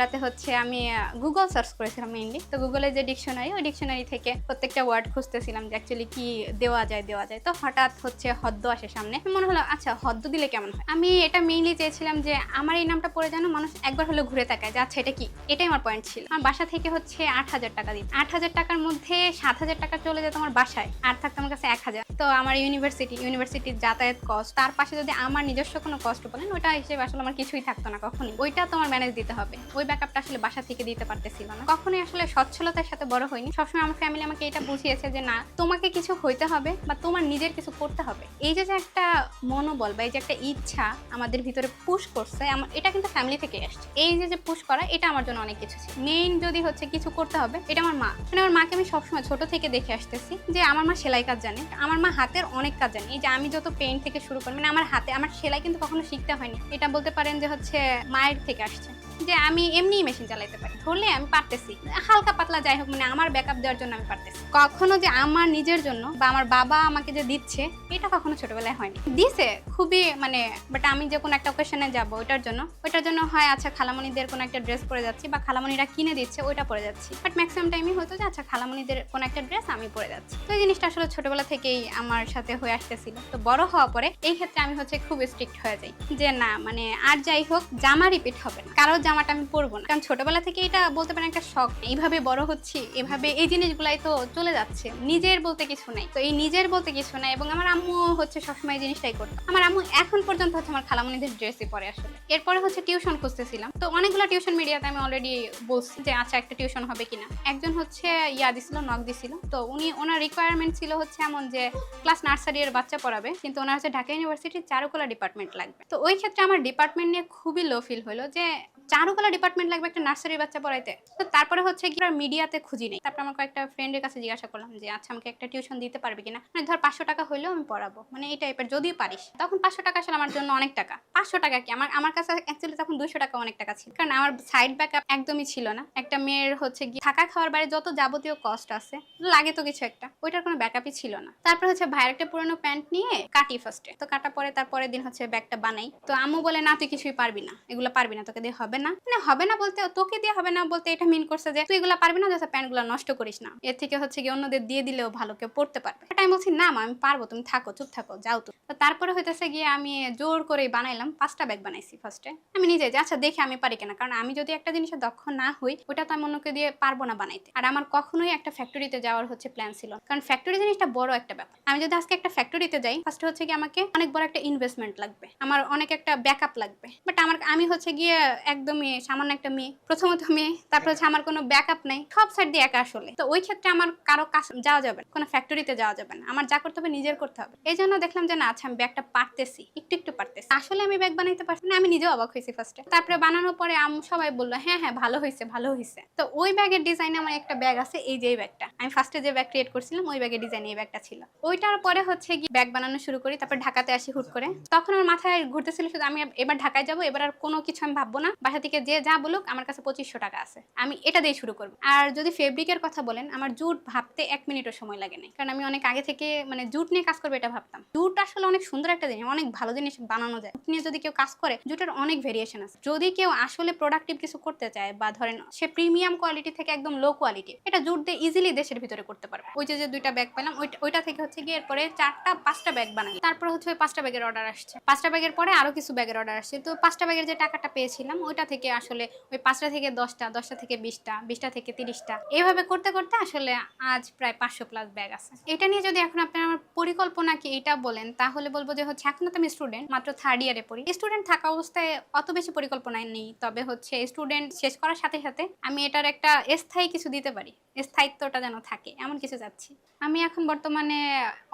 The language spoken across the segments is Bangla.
রাতে হচ্ছে আমি গুগল সার্চ করেছিলাম মেইনলি তো গুগলের যে ডিকশনারি ওই ডিকশনারি থেকে প্রত্যেকটা ওয়ার্ড খুঁজতেছিলাম যে অ্যাকচুয়ালি কি দেওয়া যায় দেওয়া যায়। তো হঠাৎ হচ্ছে হদ্দ আসে সামনে। মনে হলো আচ্ছা হদ্দ দিলে কেমন হয়? আমি এটা মেইনলি চেয়েছিলাম যে আমার এই নামটা পড়ে যেন মানুষ একবার হলে ঘুরে তাকায় যে আচ্ছা এটা কি? এটাই আমার পয়েন্ট ছিল। আমার বাসা থেকে হচ্ছে আট হাজার টাকা দিত। আট হাজার টাকার মধ্যে সাত হাজার টাকা চলে যেত আমার বাসায়। আর থাকতো আমার কাছে এক হাজার। তো আমার ইউনিভার্সিটি ইউনিভার্সিটির যাতায়াত কস্ট তার পাশে যদি আমার নিজস্ব কোনো কষ্ট বলেন, ওটা হিসেবে আসলে আমার কিছুই থাকতো না কখনই। ওইটা তোমার ম্যানেজ দিতে হবে। ওই ব্যাকআপটা আসলে বাসা থেকে দিতে পারতেছিল না। কখনোই আসলে সচ্ছলতার সাথে বড় হয়নি। সবসময় আমার ফ্যামিলি আমাকে এটা বুঝিয়েছে যে, না, তোমাকে কিছু হইতে হবে বা তোমার নিজের কিছু করতে হবে। এই যে যে একটা মনোবল বা এই যে একটা ইচ্ছা আমাদের ভিতরে পুশ করছে, আমার, এটা কিন্তু ফ্যামিলি থেকে আসছে। এই যে যে পুশ করা, এটা আমার জন্য অনেক কিছু ছিল। মেইন যদি হচ্ছে কিছু করতে হবে, এটা আমার মা। মানে আমার মাকে আমি সবসময় ছোট থেকে দেখে আসতেছি যে, আমার মা সেলাই কাজ জানে। আমার মা হাতের অনেক কাজ জানে। এই যে, আমি যত পেইন্ট থেকে শুরু করি মানে আমার হাতে, আমার সেলাই কিন্তু কখনো শিখতে হয়নি। এটা বলতে পারেন যে, হচ্ছে মায়ের থেকে আসছে। যে আমি এমনিই মেশিন চালাইতে পারি। ধরলে আমি পারতেছি। হালকা পাতলা যাই হোক মানে আমার ব্যাকআপ দেওয়ার জন্য আমি পারতেছি। কখনো যে আমার নিজের জন্য বা আমার বাবা আমাকে যে দিচ্ছে, এটা কখনো ছোটবেলায় হয়নি। দিছে খুবই মানে বাট আমি যে কোনো একটা ওকেশনে যাব ওইটার জন্য। ওইটার জন্য হয় আচ্ছা খালামণিদের কোনো একটা ড্রেস পরে যাচ্ছি বা খালামণিরা কিনে দিচ্ছে, ওইটা পরে যাচ্ছি। বাট ম্যাক্সিমাম টাইমই হতো যে আচ্ছা খালামণিদের কোনো একটা ড্রেস আমি পরে যাচ্ছি। তো এই জিনিসটা আসলে ছোটবেলা থেকেই আমার সাথে হয়ে আসতেছিল। তো বড় হওয়ার পরে এই ক্ষেত্রে আমি হচ্ছে খুব স্ট্রিক্ট হয়ে যাই। যে না মানে আর যাই হোক, জামা রিপিট হবে না। কারও জামাটা আমি পরবো না। কারণ ছোটবেলা থেকে এটা বলতে পারেন একটা শখ। এইভাবে বড় হচ্ছি, এভাবে এই জিনিসগুলাই তো চলে যাচ্ছে। নিজের বলতে কিছু নাই। তো এই নিজের বলতে কিছু নাই এবং আমার আম্মু হচ্ছে সবসময় এই জিনিসটাই করতো। আমার আম্মু এখন পর্যন্ত হচ্ছে আমার খালামণিদের ড্রেসই পরে আসলে। এরপরে হচ্ছে টিউশন খুঁজতেছিলাম। তো অনেকগুলো টিউশন মিডিয়াতে আমি অলরেডি বলছি যে আচ্ছা একটা টিউশন হবে কিনা? একজন হচ্ছে ইয়া দিছিল নক দিছিল। তো উনি, ওনার রিকোয়ারমেন্ট ছিল হচ্ছে এমন যে ক্লাস নার্সারি এর বাচ্চা পড়াবে, কিন্তু ওনার হচ্ছে ঢাকা ইউনিভার্সিটির চারুকলা ডিপার্টমেন্ট লাগবে। তো ওই ক্ষেত্রে আমার ডিপার্টমেন্ট নিয়ে খুবই লো ফিল হলো যে চারুকলা ডিপার্টমেন্ট লাগবে একটা নার্সারি বাচ্চা পড়াইতে। তো তারপরে হচ্ছে কি মিডিয়াতে খুঁজি নেই। তারপর আমার কয়েকটা ফ্রেন্ডের কাছে জিজ্ঞাসা করলাম যে আচ্ছা আমাকে একটা টিউশন দিতে পারবে কিনা? মানে ধর পাঁচশো টাকা হইলেও আমি পড়াবো। মানে এই টাইপের যদিও পারিস। তখন পাঁচশো টাকা আসলে আমার জন্য অনেক টাকা। পাঁচশো টাকা কি? আমার আমার কাছে অ্যাকচুয়ালি তখন দুশো টাকা অনেক টাকা ছিল। কারণ আমার সাইড ব্যাকআপ একদমই ছিল না। একটা মেয়ের হচ্ছে গিয়ে থাকা খাওয়ার বাইরে যত যাবতীয় কস্ট আছে, লাগে তো কিছু একটা। ওইটার কোনো ব্যাকআপই ছিল না। তারপর হচ্ছে ভাইয়ের একটা পুরোনো প্যান্ট নিয়ে কাটি ফার্স্টে তো কাটা পরে তারপরে দিন হচ্ছে ব্যাগটা বানাই। তো আম্মু বলে, না, তুই কিছুই পারবি না। এগুলো পারবি না, তোকে দিয়ে হবে না। মানে হবে না বলতে তোকে দিয়ে হবে না বলতে এটা মিন করছে যে তুই এগুলো পারবি না যাতে প্যান্টগুলো নষ্ট করিস না। এর থেকে হচ্ছে কি অন্যদের দিয়ে দিলেও ভালো কেউ পড়তে পারবে। আমি বলছি না মা, আমি পারব তুমি থাকো চুপ থাকো যাও তো। তারপরে হইতেছে গিয়ে আমি জোর করে বানাইলাম পাঁচটা ব্যাগ বানাইছি ফার্স্টে আমি নিজে যে আচ্ছা দেখে আমি পারি কিনা। কারণ আমি যদি একটা জিনিসে দক্ষ না হই ওটা তো আমি অন্যকে দিয়ে পারব না বানাইতে। আর আমার কখনোই একটা ফ্যাক্টরিতে যাওয়ার হচ্ছে প্ল্যান ছিল কারণ ফ্যাক্টরি জিনিসটা বড় একটা ব্যাপার। আমি যদি আজকে একটা ফ্যাক্টরিতে যাই ফার্স্ট হচ্ছে কি আমাকে অনেক বড় একটা ইনভেস্টমেন্ট লাগবে। আমার অনেক একটা ব্যাকআপ লাগবে। বাট আমার আমি হচ্ছে গিয়ে একদমই সামান্য একটা মেয়ে। প্রথমত মেয়ে, তারপর হচ্ছে আমার কোনো ব্যাকআপ নাই, সব সাইড দিয়ে একা আসলে। তো ওই ক্ষেত্রে আমার কারও কাছে যাওয়া যাবে কোনো ফ্যাক্টরিতে যাওয়া যাবে না। আমার যা করতে হবে নিজের করতে হবে। এই জন্য দেখলাম যে না আচ্ছা আমি ব্যাগটা পারতেছি, একটু একটু পারতেছি। আসলে আমি ব্যাগ বানাইতে পারছি না, আমি নিজেও অবাক হয়েছি ফার্স্টে তারপরে বানানোর পরে আম সবাই বলল হ্যাঁ হ্যাঁ ভালো হয়েছে ভালো হয়েছে। তো ওই ব্যাগের ডিজাইনে আমার একটা ব্যাগ আছে, এই যে ব্যাগটা আমি ফার্স্টে যে ব্যাগ ক্রিয়েট করছিলাম, ওই ব্যাগের ডিজাইন এই ব্যাগটা ছিল। ওইটার পরে হচ্ছে কি ব্যাগ বানানো শুরু করি, তারপর ঢাকাতে আসি হুট করে। তখন আমার মাথায় ঘুরতেছিল শুধু আমি এবার ঢাকায় যাব, এবার আর কোনো কিছু আমি ভাববো না। বাসা থেকে যে যা বলুক আমার কাছে পঁচিশশো টাকা আছে। আমি এটা দিয়ে শুরু করব। আর যদি ফেব্রিকের কথা বলেন, আমার জুট ভাবতে এক মিনিটও সময় লাগে না কারণ আমি অনেক আগে থেকে মানে জুট নিয়ে কাজ করব এটা ভাবতাম। জুট আসলে অনেক সুন্দর একটা জিনিস, অনেক ভালো জিনিস বানানো যায়। জুট নিয়ে যদি কেউ কাজ করে, জুটের অনেক ভেরিয়েশন আছে। যদি কেউ আসলে প্রোডাক্টিভ কিছু করতে চায় বা ধরেন সে প্রিমিয়াম কোয়ালিটি থেকে একদম লো কোয়ালিটি এটা জুট দিয়ে ইজিলি দেশের ভিতরে করতে পারবে। ওই যে যে দুইটা ব্যাগ পেলাম, ওইটা থেকে হচ্ছে গিয়ে এরপরে চারটা, পাঁচটা ব্যাগ বানাই তারপর হচ্ছে ওই পাঁচটা ব্যাগের অর্ডার আসছে। পাঁচটা ব্যাগের পরে আরও কিছু ব্যাগের অর্ডার আসছে। তো পাঁচটা ব্যাগের যে টাকাটা পেয়েছিলাম, ওইটা থেকে আসলে ওই পাঁচটা থেকে দশটা দশটা থেকে বিশটা বিশটা থেকে তিরিশটা, এইভাবে করতে করতে আসলে আজ প্রায় পাঁচশো প্লাস ব্যাগ আছে। এটা নিয়ে যদি এখন আপনি আমার পরিকল্পনা কি এটা বলেন, তাহলে বলব যে হচ্ছে এখন তো আমি স্টুডেন্ট মাত্র থার্ড ইয়ারে পড়ি। স্টুডেন্ট থাকা অবস্থায় অত বেশি পরিকল্পনা নেই, তবে হচ্ছে স্টুডেন্ট শেষ করার সাথে সাথে আমি এটার একটা স্থায়ী কিছু দিতে পারি, স্থায়িত্বটা যেন থাকে, এমন কিছু চাচ্ছি। আমি এখন বর্তমানে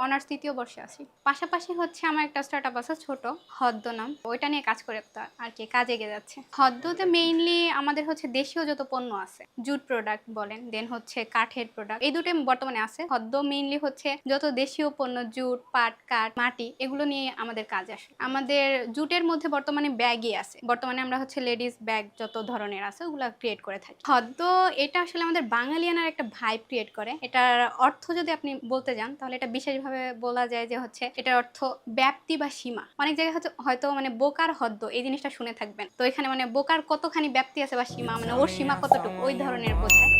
অনার্স তৃতীয় বর্ষে আছি। পাশাপাশি হচ্ছে আমার একটা স্টার্ট আপ আছে ছোট হদ্দ নাম ওইটা নিয়ে কাজ করে আর কি কাজে এগিয়ে যাচ্ছে। হদ্দতে মেইনলি আমাদের হচ্ছে দেশীয় যত পণ্য আছে জুট প্রোডাক্ট বলেন দেন হচ্ছে কাঠের প্রোডাক্ট এই দুটোই বর্তমানে আছে। হদ্দ মেইনলি হচ্ছে যত দেশীয় পণ্য জুট পাট, কাঠ, মাটি, এগুলো নিয়ে আমাদের কাজ আসে। আমাদের জুটের মধ্যে বর্তমানে ব্যাগই আছে। বর্তমানে আমরা হচ্ছে লেডিস ব্যাগ যত ধরনের আছে, ওগুলো ক্রিয়েট করে থাকি। হদ্দ এটা আসলে আমাদের বাঙালিয়ানার একটা ভাইব ক্রিয়েট করে। এটার অর্থ যদি আপনি বলতে যান, তাহলে এটা বিশেষভাবে বলা যায় যে হচ্ছে এটার অর্থ ব্যাপ্তি বা সীমা। অনেক জায়গায় হচ্ছে, হয়তো মানে বোকার হদ্দ, এই জিনিসটা শুনে থাকবেন। তো এখানে মানে বোকা অন্ধকার কতখানি ব্যাপ্তি আছে বা সীমা মানে ওর সীমা কতটুকু? ওই ধরনের বোঝায়।